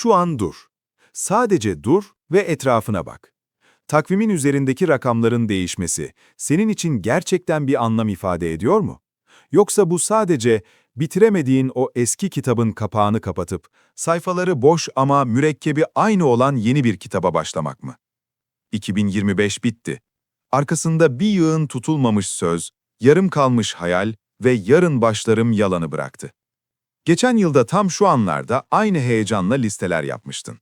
Şu an dur. Sadece dur ve etrafına bak. Takvimin üzerindeki rakamların değişmesi senin için gerçekten bir anlam ifade ediyor mu? Yoksa bu sadece bitiremediğin o eski kitabın kapağını kapatıp sayfaları boş ama mürekkebi aynı olan yeni bir kitaba başlamak mı? 2025 bitti. Arkasında bir yığın tutulmamış söz, yarım kalmış hayal ve yarın başlarım yalanı bıraktı. Geçen yılda tam şu anlarda aynı heyecanla listeler yapmıştın.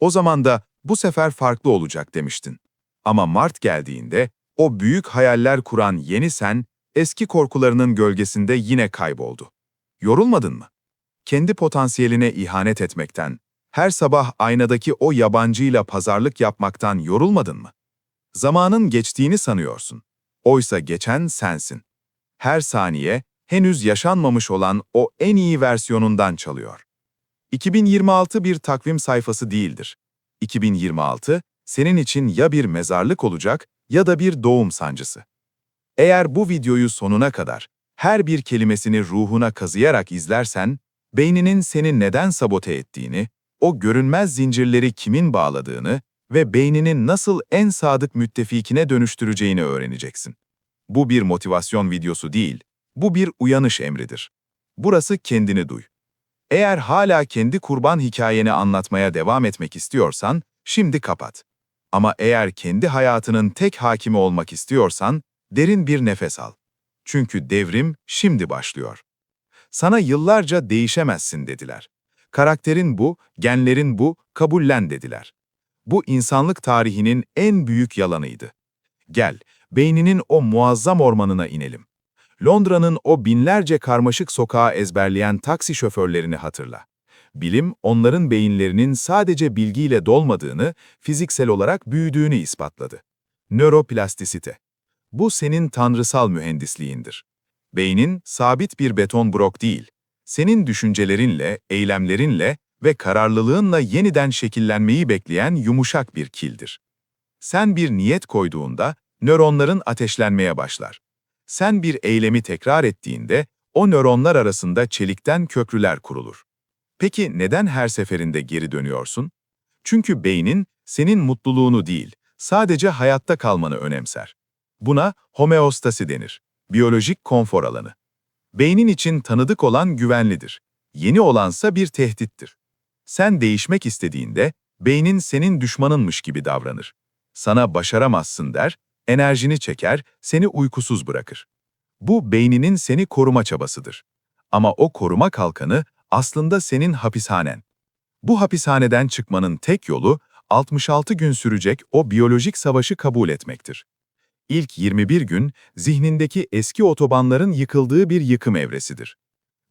O zaman da bu sefer farklı olacak demiştin. Ama Mart geldiğinde o büyük hayaller kuran yeni sen eski korkularının gölgesinde yine kayboldu. Yorulmadın mı? Kendi potansiyeline ihanet etmekten, her sabah aynadaki o yabancıyla pazarlık yapmaktan yorulmadın mı? Zamanın geçtiğini sanıyorsun. Oysa geçen sensin. Her saniye henüz yaşanmamış olan o en iyi versiyonundan çalıyor. 2026 bir takvim sayfası değildir. 2026 senin için ya bir mezarlık olacak ya da bir doğum sancısı. Eğer bu videoyu sonuna kadar her bir kelimesini ruhuna kazıyarak izlersen, beyninin seni neden sabote ettiğini, o görünmez zincirleri kimin bağladığını ve beyninin nasıl en sadık müttefikine dönüştüreceğini öğreneceksin. Bu bir motivasyon videosu değil, bu bir uyanış emridir. Burası kendini duy. Eğer hala kendi kurban hikayeni anlatmaya devam etmek istiyorsan, şimdi kapat. Ama eğer kendi hayatının tek hakimi olmak istiyorsan, derin bir nefes al. Çünkü devrim şimdi başlıyor. Sana yıllarca değişemezsin dediler. Karakterin bu, genlerin bu, kabullen dediler. Bu insanlık tarihinin en büyük yalanıydı. Gel, beyninin o muazzam ormanına inelim. Londra'nın o binlerce karmaşık sokağı ezberleyen taksi şoförlerini hatırla. Bilim, onların beyinlerinin sadece bilgiyle dolmadığını, fiziksel olarak büyüdüğünü ispatladı. Nöroplastisite. Bu senin tanrısal mühendisliğindir. Beynin sabit bir beton blok değil, senin düşüncelerinle, eylemlerinle ve kararlılığınla yeniden şekillenmeyi bekleyen yumuşak bir kildir. Sen bir niyet koyduğunda nöronların ateşlenmeye başlar. Sen bir eylemi tekrar ettiğinde o nöronlar arasında çelikten köprüler kurulur. Peki neden her seferinde geri dönüyorsun? Çünkü beynin senin mutluluğunu değil, sadece hayatta kalmanı önemser. Buna homeostasi denir. Biyolojik konfor alanı. Beynin için tanıdık olan güvenlidir. Yeni olansa bir tehdittir. Sen değişmek istediğinde beynin senin düşmanınmış gibi davranır. Sana başaramazsın der, enerjini çeker, seni uykusuz bırakır. Bu beyninin seni koruma çabasıdır. Ama o koruma kalkanı aslında senin hapishanen. Bu hapishaneden çıkmanın tek yolu 66 gün sürecek o biyolojik savaşı kabul etmektir. İlk 21 gün zihnindeki eski otobanların yıkıldığı bir yıkım evresidir.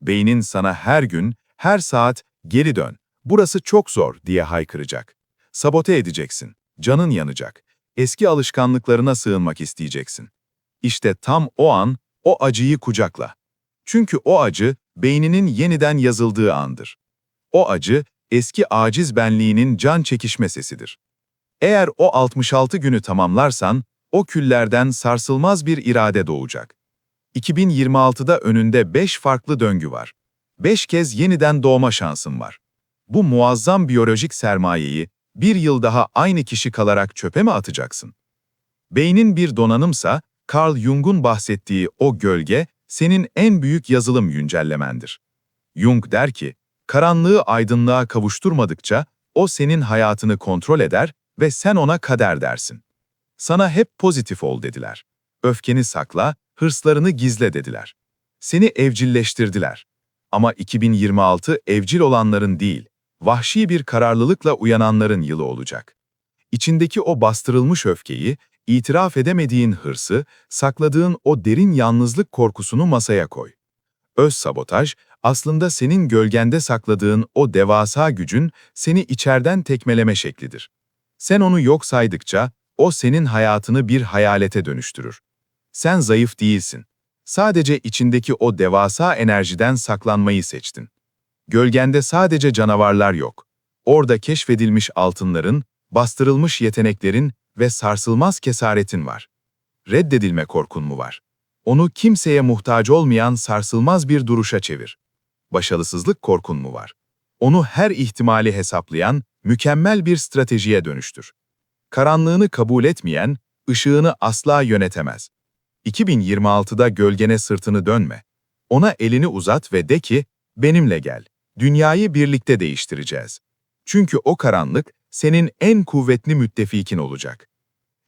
Beynin sana her gün, her saat geri dön, burası çok zor diye haykıracak. Sabote edeceksin, canın yanacak, eski alışkanlıklarına sığınmak isteyeceksin. İşte tam o an o acıyı kucakla. Çünkü o acı beyninin yeniden yazıldığı andır. O acı eski aciz benliğinin can çekişme sesidir. Eğer o 66 günü tamamlarsan, o küllerden sarsılmaz bir irade doğacak. 2026'da önünde 5 farklı döngü var. 5 kez yeniden doğma şansın var. Bu muazzam biyolojik sermayeyi bir yıl daha aynı kişi kalarak çöpe mi atacaksın? Beynin bir donanımsa, Carl Jung'un bahsettiği o gölge, senin en büyük yazılım güncellemendir. Jung der ki, karanlığı aydınlığa kavuşturmadıkça, o senin hayatını kontrol eder ve sen ona kader dersin. Sana hep pozitif ol dediler. Öfkeni sakla, hırslarını gizle dediler. Seni evcilleştirdiler. Ama 2026 evcil olanların değil, vahşi bir kararlılıkla uyananların yılı olacak. İçindeki o bastırılmış öfkeyi, itiraf edemediğin hırsı, sakladığın o derin yalnızlık korkusunu masaya koy. Öz sabotaj, aslında senin gölgende sakladığın o devasa gücün seni içerden tekmeleme şeklidir. Sen onu yok saydıkça, o senin hayatını bir hayalete dönüştürür. Sen zayıf değilsin. Sadece içindeki o devasa enerjiden saklanmayı seçtin. Gölgende sadece canavarlar yok. Orada keşfedilmiş altınların, bastırılmış yeteneklerin ve sarsılmaz kesaretin var. Reddedilme korkun mu var? Onu kimseye muhtaç olmayan sarsılmaz bir duruşa çevir. Başarısızlık korkun mu var? Onu her ihtimali hesaplayan mükemmel bir stratejiye dönüştür. Karanlığını kabul etmeyen, ışığını asla yönetemez. 2026'da gölgene sırtını dönme. Ona elini uzat ve de ki, benimle gel. Dünyayı birlikte değiştireceğiz. Çünkü o karanlık senin en kuvvetli müttefikin olacak.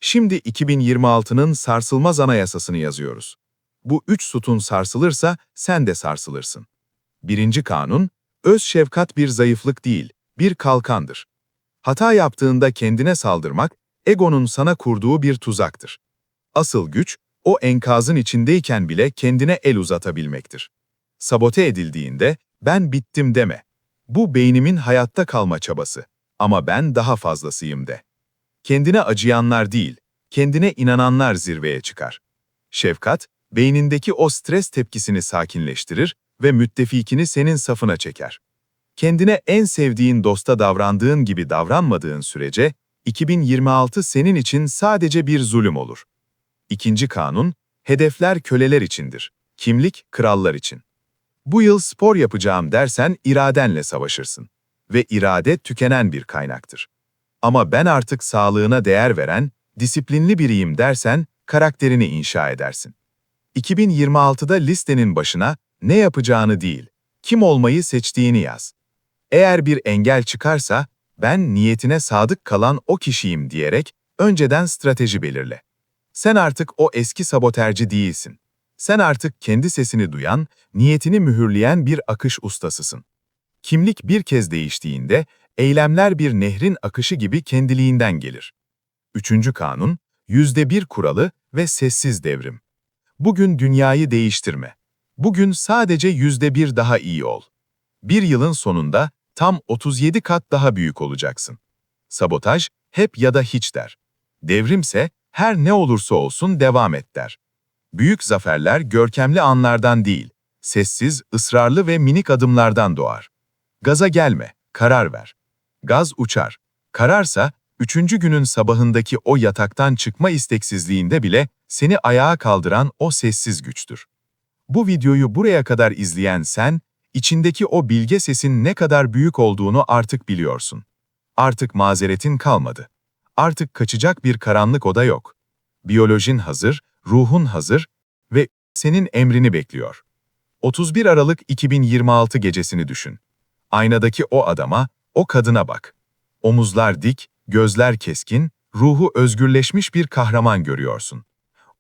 Şimdi 2026'nın sarsılmaz anayasasını yazıyoruz. Bu üç sütun sarsılırsa sen de sarsılırsın. Birinci kanun, öz şefkat bir zayıflık değil, bir kalkandır. Hata yaptığında kendine saldırmak, egonun sana kurduğu bir tuzaktır. Asıl güç, o enkazın içindeyken bile kendine el uzatabilmektir. Sabote edildiğinde, ben bittim deme. Bu beynimin hayatta kalma çabası. Ama ben daha fazlasıyım de. Kendine acıyanlar değil, kendine inananlar zirveye çıkar. Şefkat, beynindeki o stres tepkisini sakinleştirir ve müttefikini senin safına çeker. Kendine en sevdiğin dosta davrandığın gibi davranmadığın sürece, 2026 senin için sadece bir zulüm olur. İkinci kanun, hedefler köleler içindir, kimlik krallar için. Bu yıl spor yapacağım dersen iradenle savaşırsın. Ve irade tükenen bir kaynaktır. Ama ben artık sağlığına değer veren, disiplinli biriyim dersen karakterini inşa edersin. 2026'da listenin başına ne yapacağını değil, kim olmayı seçtiğini yaz. Eğer bir engel çıkarsa, ben niyetine sadık kalan o kişiyim diyerek önceden strateji belirle. Sen artık o eski saboterci değilsin. Sen artık kendi sesini duyan, niyetini mühürleyen bir akış ustasısın. Kimlik bir kez değiştiğinde, eylemler bir nehrin akışı gibi kendiliğinden gelir. Üçüncü kanun, yüzde bir kuralı ve sessiz devrim. Bugün dünyayı değiştirme. Bugün sadece yüzde bir daha iyi ol. Bir yılın sonunda tam 37 kat daha büyük olacaksın. Sabotaj hep ya da hiç der. Devrimse her ne olursa olsun devam et der. Büyük zaferler görkemli anlardan değil, sessiz, ısrarlı ve minik adımlardan doğar. Gaza gelme, karar ver. Gaz uçar. Kararsa, üçüncü günün sabahındaki o yataktan çıkma isteksizliğinde bile seni ayağa kaldıran o sessiz güçtür. Bu videoyu buraya kadar izleyen sen, içindeki o bilge sesin ne kadar büyük olduğunu artık biliyorsun. Artık mazeretin kalmadı. Artık kaçacak bir karanlık oda yok. Biyolojin hazır, ruhun hazır ve senin emrini bekliyor. 31 Aralık 2026 gecesini düşün. Aynadaki o adama, o kadına bak. Omuzlar dik, gözler keskin, ruhu özgürleşmiş bir kahraman görüyorsun.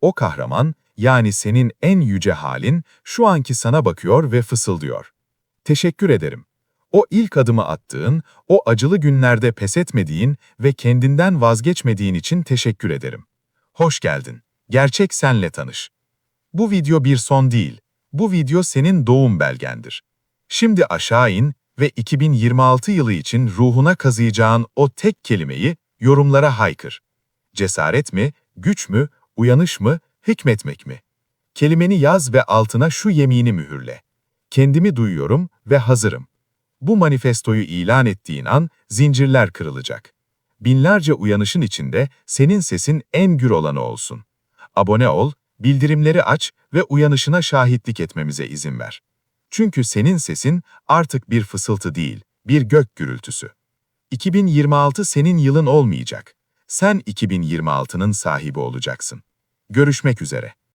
O kahraman, yani senin en yüce halin, şu anki sana bakıyor ve fısıldıyor. Teşekkür ederim. O ilk adımı attığın, o acılı günlerde pes etmediğin ve kendinden vazgeçmediğin için teşekkür ederim. Hoş geldin. Gerçek senle tanış. Bu video bir son değil. Bu video senin doğum belgendir. Şimdi aşağı in ve 2026 yılı için ruhuna kazıyacağın o tek kelimeyi yorumlara haykır. Cesaret mi, güç mü, uyanış mı, hikmetmek mi? Kelimeni yaz ve altına şu yemini mühürle. Kendimi duyuyorum ve hazırım. Bu manifestoyu ilan ettiğin an zincirler kırılacak. Binlerce uyanışın içinde senin sesin en gür olanı olsun. Abone ol, bildirimleri aç ve uyanışına şahitlik etmemize izin ver. Çünkü senin sesin artık bir fısıltı değil, bir gök gürültüsü. 2026 senin yılın olmayacak. Sen 2026'nın sahibi olacaksın. Görüşmek üzere.